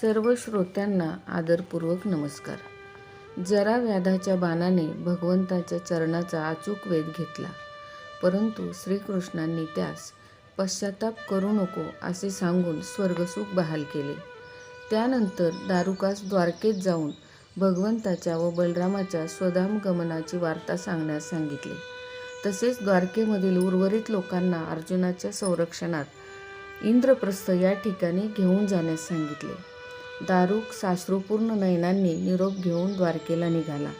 सर्व श्रोत्यांना आदरपूर्वक नमस्कार. जरा व्याधाच्या बाणाने भगवंताच्या चरणाचा अचूक वेध घेतला. परंतु श्रीकृष्णांनी त्यास पश्चाताप करू नको असे सांगून स्वर्गसुख बहाल केले. त्यानंतर दारुकास द्वारकेत जाऊन भगवंताच्या व बलरामाच्या स्वधाम गमनाची वार्ता सांगण्यास सांगितले. तसेच द्वारकेमधील उर्वरित लोकांना अर्जुनाच्या संरक्षणात इंद्रप्रस्थ या ठिकाणी घेऊन जाण्यास सांगितले. दारुक सासरूपूर्ण नयनांनी निरोप घेऊन द्वारकेला निघाला.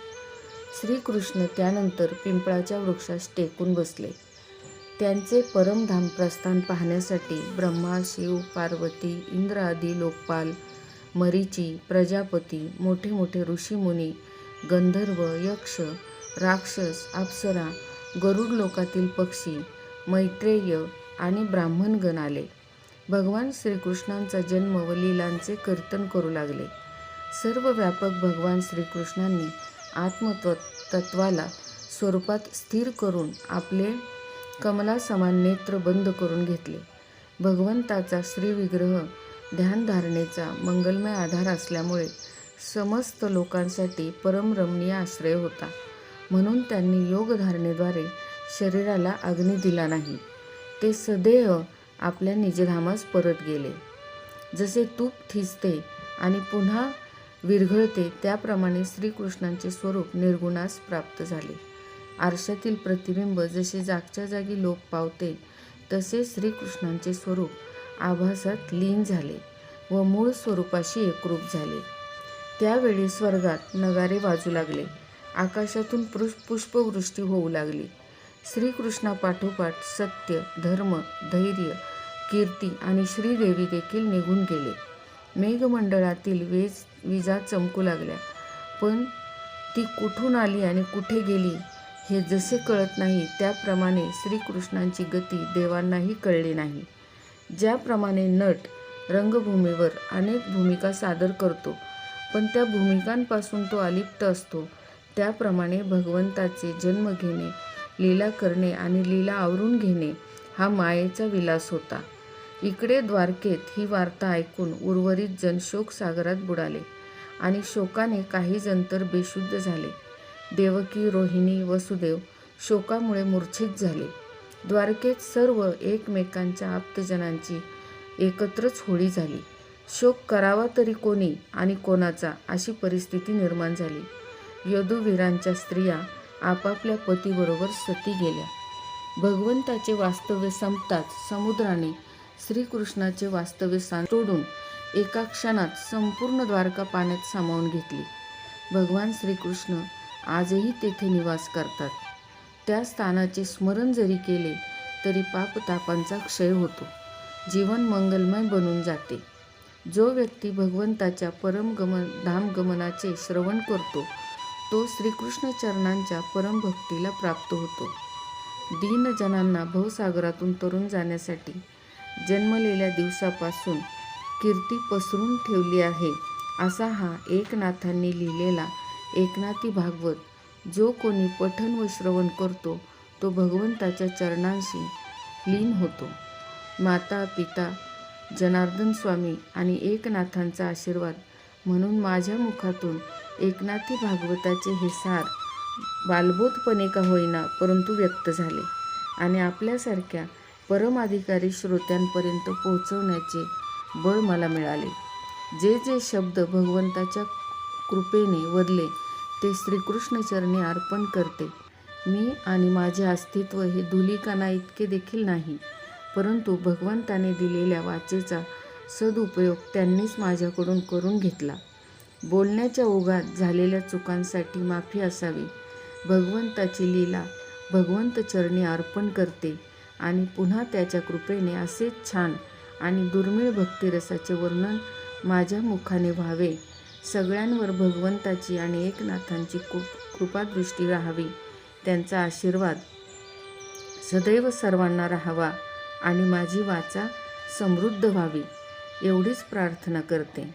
श्रीकृष्ण त्यानंतर पिंपळाच्या वृक्षास टेकून बसले. त्यांचे परमधाम प्रस्थान पाहण्यासाठी ब्रह्मा शिव पार्वती इंद्र आदी लोकपाल मरीची प्रजापती मोठे मोठे ऋषीमुनी गंधर्व यक्ष राक्षस अप्सरा गरुड लोकातील पक्षी मैत्रेय आणि ब्राह्मणगण आले. भगवान श्रीकृष्णांचा जन्म व लीलांचे कीर्तन करू लागले. सर्व व्यापक भगवान श्रीकृष्णांनी आत्मत्व तत्वाला स्वरूपात स्थिर करून आपले कमलासमान नेत्र बंद करून घेतले. भगवंताचा श्रीविग्रह ध्यानधारणेचा मंगलमय आधार असल्यामुळे समस्त लोकांसाठी परमरमणीय आश्रय होता. म्हणून त्यांनी योगधारणेद्वारे शरीराला अग्नी दिला नाही. ते सदैव आपल्या निजधामास परत गेले. जसे तूप थिजते आणि पुन्हा विरघळते त्याप्रमाणे श्रीकृष्णांचे स्वरूप निर्गुणास प्राप्त झाले. आरशातील प्रतिबिंब जसे जागच्या जागी लोप पावते तसे श्रीकृष्णांचे स्वरूप आभासात लीन झाले व मूळ स्वरूपाशी एकरूप झाले. त्यावेळी स्वर्गात नगारे वाजू लागले. आकाशातून पुष्पवृष्टी होऊ लागली. श्रीकृष्णापाठोपाठ सत्य धर्म धैर्य कीर्ती आणि श्रीदेवी देखील निघून गेले. मेघमंडळातील वेज विजा चमकू लागल्या. पण ती कुठून आली आणि कुठे गेली हे जसे कळत नाही त्याप्रमाणे श्रीकृष्णांची गती देवांनाही कळली नाही. ज्याप्रमाणे नट रंगभूमीवर अनेक भूमिका सादर करतो पण त्या भूमिकांपासून तो अलिप्त असतो. त्याप्रमाणे भगवंताचे जन्म घेणे लीला करणे आणि लीला आवरून घेणे हा मायेचा विलास होता. इकडे द्वारकेत ही वार्ता ऐकून उर्वरित जण शोकसागरात बुडाले आणि शोकाने काही जण तर बेशुद्ध झाले. देवकी रोहिणी वसुदेव शोकामुळे मूर्छित झाले. द्वारकेत सर्व एकमेकांच्या आप्तजनांची एकत्रच होळी झाली. शोक करावा तरी कोणी आणि कोणाचा अशी परिस्थिती निर्माण झाली. यदुवीरांच्या स्त्रिया आपापल्या पतीबरोबर सती गेल्या. भगवंताचे वास्तव्य संपताच समुद्राने श्रीकृष्णाचे वास्तव्य सा तोडून एका क्षणात संपूर्ण द्वारका पाण्यात सामावून घेतली. भगवान श्रीकृष्ण आजही तेथे निवास करतात. त्या स्थानाचे स्मरण जरी केले तरी पापतापांचा क्षय होतो. जीवन मंगलमय बनून जाते. जो व्यक्ती भगवंताच्या परमगमन धामगमनाचे श्रवण करतो तो श्रीकृष्ण चरणांच्या परमभक्तीला प्राप्त होतो. दीनजनांना भवसागरातून तरुण जाण्यासाठी जन्मलेल्या दिवसापासून कीर्ती पसरून ठेवली आहे असा हा एकनाथांनी लिहिलेला एकनाथी भागवत. जो कोणी पठन व श्रवण करतो तो भगवंताच्या चरणांशी लीन होतो. माता पिता जनार्दन स्वामी आणि एकनाथांचा आशीर्वाद म्हणून माझ्या मुखातून एकनाथी भागवताचे हे सार बालबोधपणे का होईना परंतु व्यक्त झाले आणि आपल्यासारख्या परमाधिकारी श्रोत्यांपर्यंत पोहोचवण्याचे बळ मला मिळाले. जे जे शब्द भगवंताच्या कृपेने वदले ते श्रीकृष्णचरणी अर्पण करते. मी आणि माझे अस्तित्व हे धुलिकाना इतके देखील नाही परंतु भगवंताने दिलेल्या वाचेचा सदुपयोग त्यांनीच माझ्याकडून करून घेतला. बोलण्याच्या ओघात झालेल्या चुकांसाठी माफी असावी. भगवंताची लीला भगवंत चरणी अर्पण करते आणि पुन्हा त्याच्या कृपेने असेच छान आणि दुर्मिळ भक्तिरसाचे वर्णन माझ्या मुखाने व्हावे. सगळ्यांवर भगवंताची आणि एकनाथांची कृप कृपादृष्टी राहावी. त्यांचा आशीर्वाद सदैव सर्वांना राहावा आणि माझी वाचा समृद्ध व्हावी एवढीच प्रार्थना करते.